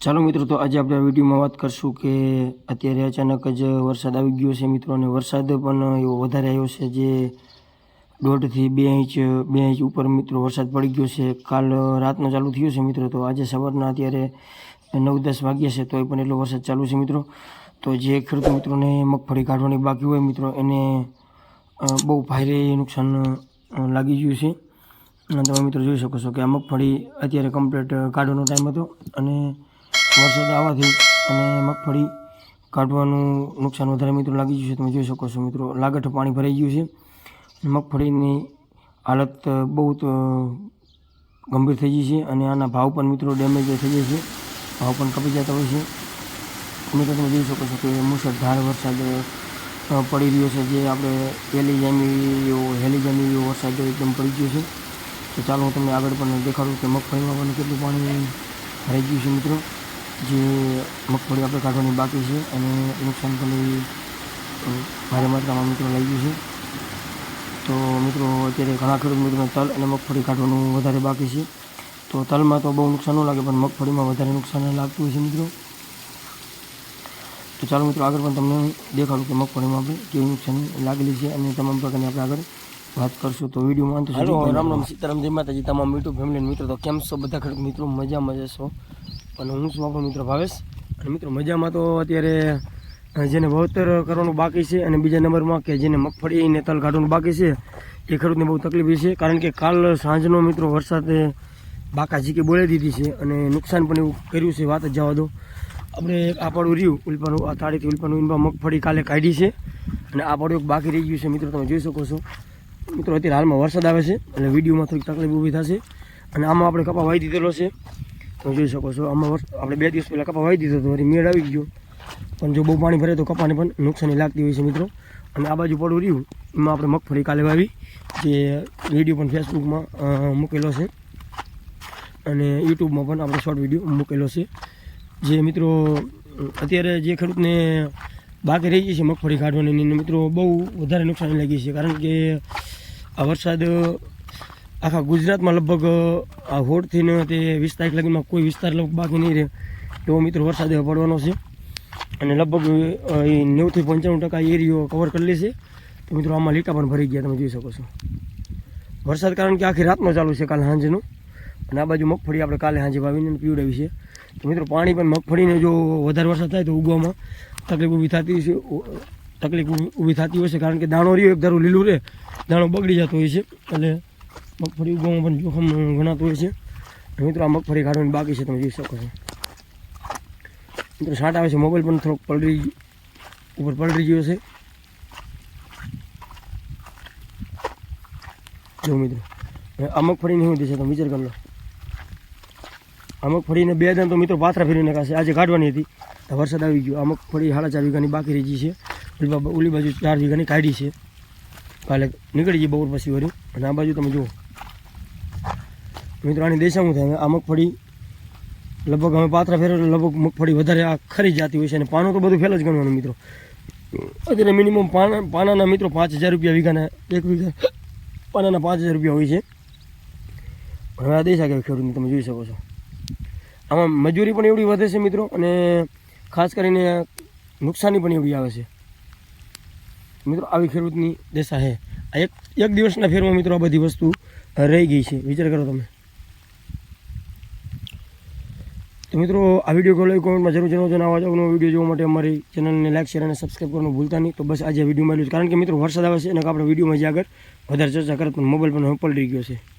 ચાલો મિત્રો, તો આજે આપણે વિડીયોમાં વાત કરશું કે અત્યારે અચાનક જ વરસાદ આવી ગયો છે મિત્રો, અને વરસાદ પણ એવો વધારે આવ્યો છે જે દોઢથી બે ઇંચ બે ઇંચ ઉપર મિત્રો વરસાદ પડી ગયો છે. કાલ રાતનો ચાલુ થયો છે મિત્રો, તો આજે સવારના અત્યારે નવ દસ વાગ્યા છે, તોય પણ એટલો વરસાદ ચાલુ છે મિત્રો. તો જે ખેડૂત મિત્રોને મગફળી કાઢવાની બાકી હોય મિત્રો, એને બહુ ભારે નુકસાન લાગી ગયું છે. તમે મિત્રો જોઈ શકો છો કે આ મગફળી અત્યારે કમ્પ્લીટ કાઢવાનો ટાઈમ હતો, અને વરસાદ આવવાથી અને મગફળી કાઢવાનું નુકસાન વધારે મિત્રો લાગી ગયું છે તમે જોઈ શકો છો મિત્રો, લાગઠ પાણી ભરાઈ ગયું છે. મગફળીની હાલત બહુ ગંભીર થઈ ગઈ છે અને આના ભાવ પણ મિત્રો ડેમેજ થઈ જાય છે. ભાવ પણ કપી જતા હોય છે. મિત્રો તમે જોઈ શકો છો કે મુશળધાર વરસાદ પડી રહ્યો છે. જે આપણે હેલી જામી હેલી જામી વરસાદ એકદમ પડી ગયો છે. તો ચાલો હું તમને આગળ પણ દેખાડું કે મગફળીમાં પણ કેટલું પાણી ભરાઈ ગયું છે મિત્રો. જે મગફળી આપણે કાઢવાની બાકી છે અને નુકસાન પણ એ ભારે માત્રામાં મિત્રો લઈ ગયું છે. તો મિત્રો અત્યારે ઘણા ખેડૂત મિત્રોને તલ અને મગફળી કાઢવાનું વધારે બાકી છે. તો તલમાં તો બહુ નુકસાન ન લાગે પણ મગફળીમાં વધારે નુકસાન લાગતું હોય છે મિત્રો. તો ચાલો મિત્રો આગળ પણ તમને દેખાડું કે મગફળીમાં આપણે કેવી નુકસાન લાગેલી છે અને તમામ પ્રકારની આપણે આગળ વાત કરશું. તો વિડીયોમાં રામ રામ સીતારામ જય માતાજી તમામ યુટ્યુબ ફેમિલી મિત્રો તો કેમ છો બધા ખેડૂત મિત્રો? મજા મજા જશો અને હું છું આપણો મિત્ર ભાવેશ. અને મિત્રો, મજામાં તો અત્યારે જેને વાવતર કરવાનું બાકી છે અને બીજા નંબરમાં કે જેને મગફળી અને તલ કાઢવાનું બાકી છે, એ ખેડૂતને બહુ તકલીફ છે. કારણ કે કાલ સાંજનો મિત્રો વરસાદે બાકા ઝીકી બોલાવી દીધી છે અને નુકસાન પણ એવું કર્યું છે, વાત જ જવા દો. આપણે આ પાડું રહ્યું, ઉલ્પાનું, આ તાળીથી ઉલ્પાનું ઈંબા મગફળી કાલે કાઢી છે. અને આ પાડું બાકી રહી ગયું છે, મિત્રો, તમે જોઈ શકો છો. મિત્રો, અત્યારે હાલમાં વરસાદ આવે છે, એટલે વિડીયોમાં થોડીક તકલીફ ઊભી થશે. અને આમાં આપણે કપા વાવી દીધેલો છે. તમે જોઈ શકો છો, આમાં વર્ષ આપણે બે દિવસ પહેલાં કપા વાવી દીધો હતો, વળી મેળ આવી ગયો. પણ જો બહુ પાણી ભરે તો કપાને પણ નુકસાની લાગતી હોય છે મિત્રો. અને આ બાજુ પડું રહ્યું, એમાં આપણે મગફળી કાલે વાવી, જે વીડિયો પણ ફેસબુકમાં મૂકેલો છે. અને યુટ્યુબમાં પણ આપણે શોર્ટ વીડિયો મૂકેલો છે. જે મિત્રો, અત્યારે જે ખેડૂતને બાકી રહી ગઈ છે મગફળી કાઢવાની મિત્રો બહુ વધારે નુકસાની લાગી છે. કારણ કે આ વરસાદ આખા ગુજરાતમાં લગભગ આ હોળથી ને તે વીસ તારીખ લગીમાં કોઈ વિસ્તાર લગભગ બાકી નહીં રહે એવો મિત્રો વરસાદ પડવાનો છે. અને લગભગ એ નેવુંથી પંચાણું ટકા એરિયો કવર કરી લેશે. તો મિત્રો આમાં લીટા પણ ભરી ગયા, તમે જોઈ શકો છો. વરસાદ કારણ કે આખી રાતનો ચાલુ છે કાલે સાંજનું. અને આ બાજુ મગફળી આપણે કાલે સાંજે વાવીને પીવડાવી છે. તો મિત્રો પાણી પણ મગફળીને જો વધારે વરસાદ થાય તો ઉગવામાં તકલીફ ઊભી થતી છે તકલીફ ઊભી થતી હોય છે કારણ કે દાણો રહ્યો, એક ધારું લીલું રહે, દાણો બગડી જતો હોય છે. એટલે મગફળી ઉગવામાં પણ જોખમ ગણાતું હોય છે. મિત્રો, આ મગફળી કાઢવાની બાકી છે, તમે જોઈ શકો છો. મિત્રો શાટ આવે છે, મોબાઈલ પણ થોડોક પલળી ઉપર પલળી ગયો છે. જો મિત્રો આ મગફળીની શું છે તમે વિચાર કરી લો. આ મગફળીને બે દાન તો મિત્રો પાથરા ફેરી નાખાશે આજે કાઢવાની હતી વરસાદ આવી ગયો. આ મગફળી સાડા ચાર વીઘાની બાકી રહી છે. ઓલી બાજુ ચાર વીઘાની કાઢી છે. કાલે નીકળી ગઈ બપોર પછી વળી. અને આ બાજુ તમે જુઓ. મિત્રો, આની દેશા થાય? આ મગફળી લગભગ અમે પાત્રા ફેરવે લગભગ મગફળી વધારે આ ખરી જતી હોય છે. અને પાનું તો બધું ફેલ જ ગણવાનું મિત્રો. અત્યારે મિનિમમ પાના પાનાના મિત્રો પાંચ હજાર રૂપિયા વીઘાના એક વીઘા પાનાના પાંચ હજાર રૂપિયા હોય છે. હવે આ દેશ આગળ ખેડૂતને તમે જોઈ શકો છો. આમાં મજૂરી પણ એવડી વધે છે મિત્રો અને ખાસ કરીને નુકસાની પણ એવડી આવે છે. મિત્રો, આવી ખેડૂતની દશા છે આ એક એક દિવસના ફેરમાં મિત્રો આ બધી વસ્તુ રહી ગઈ છે. વિચાર કરો તમે. તો મિત્રો, આ વીડિયો ગયો કોમેન્ટમાં જરૂર જણાવજો આવા જ વીડિયો જોવા માટે અમારી ચેનલને લાઈક, શેર અને સબસ્ક્રાઈબ કરવાનું ભૂલતા નહીં. તો બસ આજે વીડિયો મળ્યું કારણ કે મિત્રો, વરસાદ આવે છે અને આપણે વિડીયોમાં જે આગળ વધારે ચર્ચા કરે પણ મોબાઈલ પણ પલટી ગયો છે.